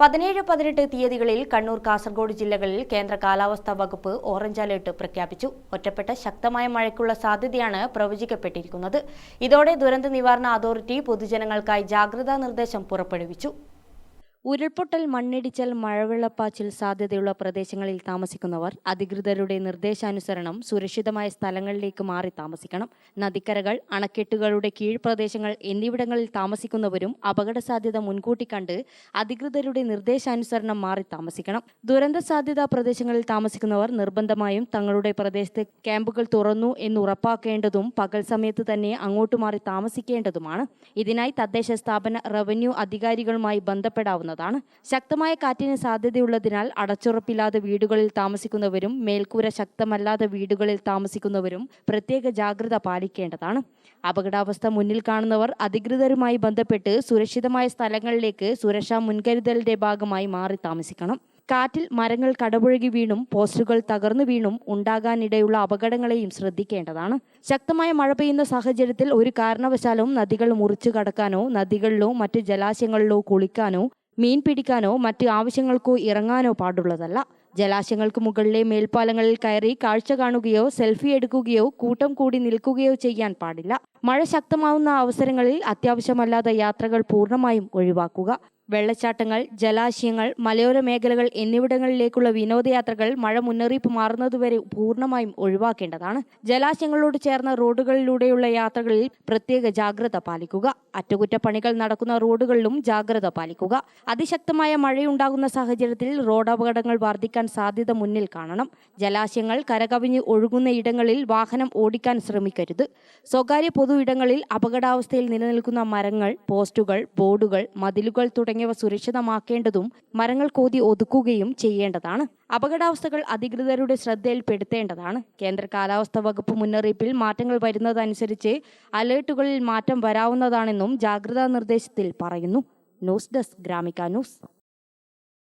പതിനേഴ് പതിനെട്ട് തീയതികളിൽ കണ്ണൂർ കാസർഗോഡ് ജില്ലകളിൽ കേന്ദ്ര കാലാവസ്ഥാ വകുപ്പ് ഓറഞ്ച് അലേർട്ട് പ്രഖ്യാപിച്ചു. ഒറ്റപ്പെട്ട ശക്തമായ മഴയ്ക്കുള്ള സാധ്യതയാണ് പ്രവചിക്കപ്പെട്ടിരിക്കുന്നത്. ഇതോടെ ദുരന്ത നിവാരണ അതോറിറ്റി പൊതുജനങ്ങൾക്കായി ജാഗ്രതാ നിർദ്ദേശം പുറപ്പെടുവിച്ചു. ഉരുൾപൊട്ടൽ മണ്ണിടിച്ചൽ മഴവെള്ളപ്പാച്ചിൽ സാധ്യതയുള്ള പ്രദേശങ്ങളിൽ താമസിക്കുന്നവർ അധികൃതരുടെ നിർദ്ദേശാനുസരണം സുരക്ഷിതമായ സ്ഥലങ്ങളിലേക്ക് മാറി താമസിക്കണം. നദിക്കരകൾ അണക്കെട്ടുകളുടെ കീഴ്പ്രദേശങ്ങൾ എന്നിവിടങ്ങളിൽ താമസിക്കുന്നവരും അപകട സാധ്യത മുൻകൂട്ടി കണ്ട് അധികൃതരുടെ നിർദ്ദേശാനുസരണം മാറി താമസിക്കണം. ദുരന്ത സാധ്യതാ പ്രദേശങ്ങളിൽ താമസിക്കുന്നവർ നിർബന്ധമായും തങ്ങളുടെ പ്രദേശത്തെ ക്യാമ്പുകൾ തുറന്നു എന്ന് ഉറപ്പാക്കേണ്ടതും പകൽ സമയത്ത് തന്നെ അങ്ങോട്ട് മാറി താമസിക്കേണ്ടതുമാണ്. ഇതിനായി തദ്ദേശ സ്ഥാപന റവന്യൂ അധികാരികളുമായി ബന്ധപ്പെടാവുന്നതാണ് ശക്തമായ കാറ്റിന് സാധ്യതയുള്ളതിനാൽ അടച്ചുറപ്പില്ലാതെ വീടുകളിൽ താമസിക്കുന്നവരും മേൽക്കൂര ശക്തമല്ലാത്ത വീടുകളിൽ താമസിക്കുന്നവരും പ്രത്യേക ജാഗ്രത പാലിക്കേണ്ടതാണ്. അപകടാവസ്ഥ മുന്നിൽ കാണുന്നവർ അധികൃതരുമായി ബന്ധപ്പെട്ട് സുരക്ഷിതമായ സ്ഥലങ്ങളിലേക്ക് സുരക്ഷാ മുൻകരുതലിന്റെ ഭാഗമായി മാറി താമസിക്കണം. കാറ്റിൽ മരങ്ങൾ കടപുഴകി വീണും പോസ്റ്റുകൾ തകർന്നു വീണും ഉണ്ടാകാനിടയുള്ള അപകടങ്ങളെയും ശ്രദ്ധിക്കേണ്ടതാണ്. ശക്തമായ മഴ പെയ്യുന്ന സാഹചര്യത്തിൽ ഒരു കാരണവശാലും നദികൾ മുറിച്ചു കടക്കാനോ നദികളിലോ മറ്റ് ജലാശയങ്ങളിലോ കുളിക്കാനോ മീൻ പിടിക്കാനോ മറ്റ് ആവശ്യങ്ങൾക്കോ ഇറങ്ങാനോ പാടുള്ളതല്ല. ജലാശയങ്ങൾക്ക് മുകളിലെ മേൽപ്പാലങ്ങളിൽ കയറി കാഴ്ച കാണുകയോ സെൽഫി എടുക്കുകയോ കൂട്ടം കൂടി നിൽക്കുകയോ ചെയ്യാൻ പാടില്ല. മഴ ശക്തമാവുന്ന അവസരങ്ങളിൽ അത്യാവശ്യമല്ലാത്ത യാത്രകൾ പൂർണമായും ഒഴിവാക്കുക. വെള്ളച്ചാട്ടങ്ങൾ ജലാശയങ്ങൾ മലയോര മേഖലകൾ എന്നിവിടങ്ങളിലേക്കുള്ള വിനോദയാത്രകൾ മഴ മുന്നറിയിപ്പ് മാറുന്നതുവരെ പൂർണമായും ഒഴിവാക്കേണ്ടതാണ്. ജലാശയങ്ങളോട് ചേർന്ന റോഡുകളിലൂടെയുള്ള യാത്രകളിൽ പ്രത്യേക ജാഗ്രത പാലിക്കുക. അറ്റകുറ്റപ്പണികൾ നടക്കുന്ന റോഡുകളിലും ജാഗ്രത പാലിക്കുക. അതിശക്തമായ മഴയുണ്ടാകുന്ന സാഹചര്യത്തിൽ റോഡ് അപകടങ്ങൾ വർദ്ധിക്കാൻ സാധ്യത മുന്നിൽ കാണണം. ജലാശയങ്ങൾ കരകവിഞ്ഞ് ഒഴുകുന്ന ഇടങ്ങളിൽ വാഹനം ഓടിക്കാൻ ശ്രമിക്കരുത്. സ്വകാര്യ പൊതു ഇടങ്ങളിൽ അപകടാവസ്ഥയിൽ നിലനിൽക്കുന്ന മരങ്ങൾ പോസ്റ്റുകൾ ബോർഡുകൾ മതിലുകൾ തുടങ്ങിയവ സുരക്ഷിതമാക്കേണ്ടതും മരങ്ങൾ കോതി ഒതുക്കുകയും ചെയ്യേണ്ടതാണ്. അപകടാവസ്ഥകൾ അധികൃതരുടെ ശ്രദ്ധയിൽപ്പെടുത്തേണ്ടതാണ്. കേന്ദ്ര കാലാവസ്ഥാ വകുപ്പ് മുന്നറിയിപ്പിൽ മാറ്റങ്ങൾ വരുന്നതനുസരിച്ച് അലേർട്ടുകളിൽ മാറ്റം വരാവുന്നതാണെന്നും ജാഗ്രതാ നിർദ്ദേശത്തിൽ പറയുന്നു. News desk Gramika news.